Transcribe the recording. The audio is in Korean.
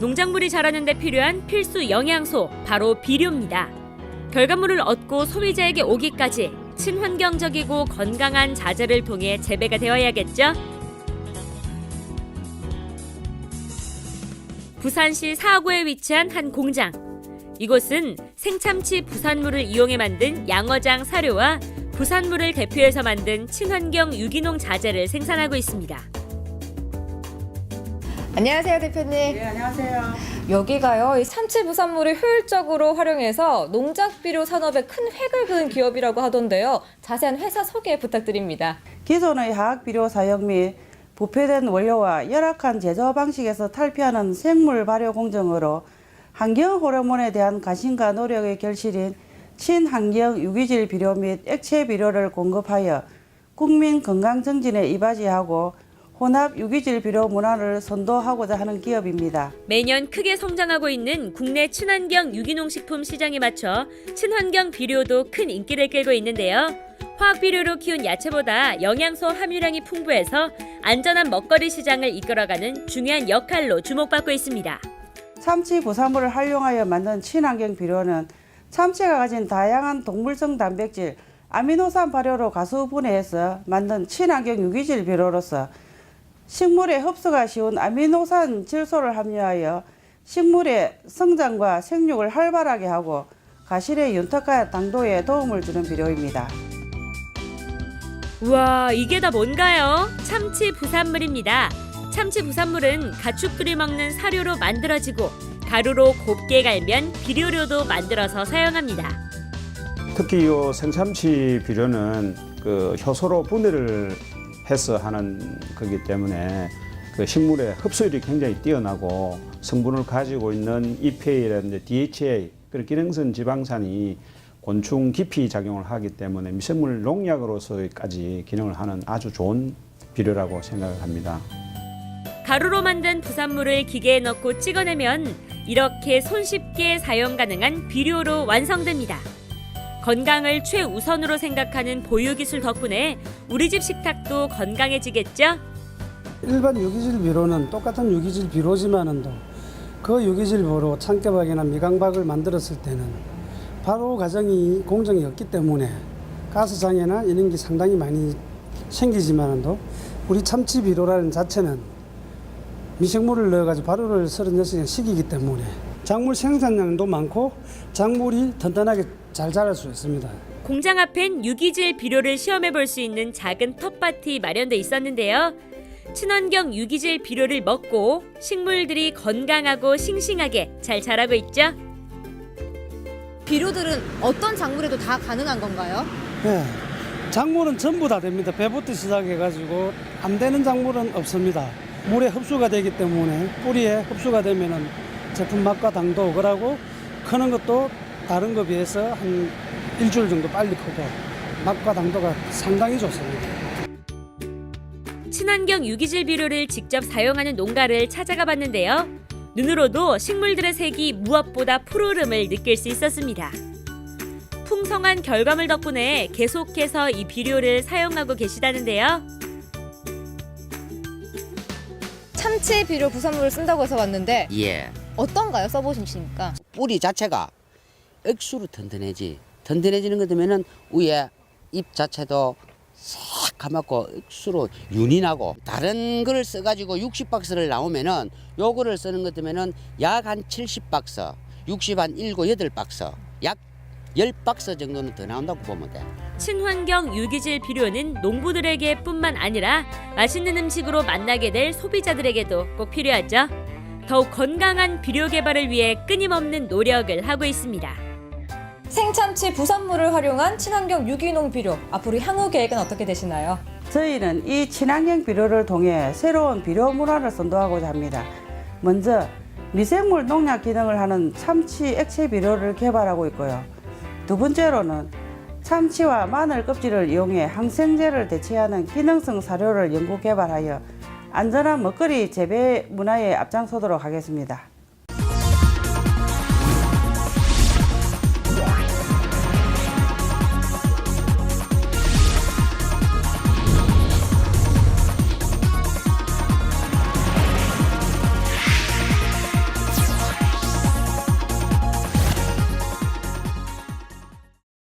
농작물이 자라는 데 필요한 필수 영양소 바로 비료입니다. 결과물을 얻고 소비자에게 오기까지 친환경적이고 건강한 자재를 통해 재배가 되어야겠죠. 부산시 사구에 위치한 한 공장. 이곳은 생참치 부산물을 이용해 만든 양어장 사료와 부산물을 대표해서 만든 친환경 유기농 자재를 생산하고 있습니다. 안녕하세요, 대표님. 네, 안녕하세요. 여기가요, 이 참치 부산물을 효율적으로 활용해서 농작 비료 산업에 큰 획을 그은 기업이라고 하던데요. 자세한 회사 소개 부탁드립니다. 기존의 화학 비료 사용 및 부패된 원료와 열악한 제조 방식에서 탈피하는 생물 발효 공정으로 환경 호르몬에 대한 관심과 노력의 결실인 친환경 유기질 비료 및 액체 비료를 공급하여 국민 건강 증진에 이바지하고 혼합 유기질 비료 문화를 선도하고자 하는 기업입니다. 매년 크게 성장하고 있는 국내 친환경 유기농 식품 시장에 맞춰 친환경 비료도 큰 인기를 끌고 있는데요. 화학 비료로 키운 야채보다 영양소 함유량이 풍부해서 안전한 먹거리 시장을 이끌어가는 중요한 역할로 주목받고 있습니다. 참치 부산물을 활용하여 만든 친환경 비료는 참치가 가진 다양한 동물성 단백질, 아미노산 발효로 가수 분해해서 만든 친환경 유기질 비료로서 식물의 흡수가 쉬운 아미노산 질소를 함유하여 식물의 성장과 생육을 활발하게 하고 가실의 윤택과 당도에 도움을 주는 비료입니다. 우와, 이게 다 뭔가요? 참치 부산물입니다. 참치 부산물은 가축 들이 먹는 사료로 만들어지고 가루로 곱게 갈면 비료로도 만들어서 사용합니다. 특히 이 생참치 비료는 그 효소로 분해를 해서 하는 거기 때문에 그 식물의 흡수율이 굉장히 뛰어나고 성분을 가지고 있는 EPA라든지 DHA 그런 기능성 지방산이 곤충 기피 작용을 하기 때문에 미생물 농약으로서까지 기능을 하는 아주 좋은 비료라고 생각을 합니다. 가루로 만든 부산물을 기계에 넣고 찍어내면 이렇게 손쉽게 사용 가능한 비료로 완성됩니다. 건강을 최우선으로 생각하는 보유 기술 덕분에 우리 집 식탁도 건강해지겠죠? 일반 유기질 비료는 똑같은 유기질 비료지만은도 그 유기질 비료로 참깨박이나 미강박을 만들었을 때는 바로 과정이 공정이 없기 때문에 가스장애나 이런 게 상당히 많이 생기지만은도 우리 참치 비료라는 자체는 미생물을 넣어가지고 발효를 36시간 시키기 때문에 작물 생산량도 많고 작물이 튼튼하게 잘 자랄 수 있습니다. 공장 앞엔 유기질 비료를 시험해 볼 수 있는 작은 텃밭이 마련돼 있었는데요. 친환경 유기질 비료를 먹고 식물들이 건강하고 싱싱하게 잘 자라고 있죠. 비료들은 어떤 작물에도 다 가능한 건가요? 네. 작물은 전부 다 됩니다. 배부터 시작해가지고 안 되는 작물은 없습니다. 물에 흡수가 되기 때문에 뿌리에 흡수가 되면은 제품 맛과 당도 그러고 크는 것도 다른 거 비해서 한 일주일 정도 빨리 크고 맛과 당도가 상당히 좋습니다. 친환경 유기질 비료를 직접 사용하는 농가를 찾아가 봤는데요. 눈으로도 식물들의 색이 무엇보다 푸르름을 느낄 수 있었습니다. 풍성한 결과물 덕분에 계속해서 이 비료를 사용하고 계시다는데요. 참치 비료 부산물을 쓴다고 해서 왔는데 예. 어떤가요? 써보시니까 뿌리 자체가 억수로 튼튼해지. 튼튼해지는 것 때문에는 위에 잎 자체도 싹 감았고 억수로 윤이 나고 다른 거를 써가지고 60박스를 나오면은 요거를 쓰는 것 때문에는 약한 70박스, 60 한 7, 8박스, 약 10박스 정도는 더 나온다고 보면 돼. 친환경 유기질 비료는 농부들에게 뿐만 아니라 맛있는 음식으로 만나게 될 소비자들에게도 꼭 필요하죠. 더욱 건강한 비료 개발을 위해 끊임없는 노력을 하고 있습니다. 생참치 부산물을 활용한 친환경 유기농 비료. 앞으로 향후 계획은 어떻게 되시나요? 저희는 이 친환경 비료를 통해 새로운 비료 문화를 선도하고자 합니다. 먼저 미생물 농약 기능을 하는 참치 액체 비료를 개발하고 있고요. 두 번째로는 참치와 마늘 껍질을 이용해 항생제를 대체하는 기능성 사료를 연구 개발하여 안전한 먹거리 재배 문화에 앞장서도록 하겠습니다.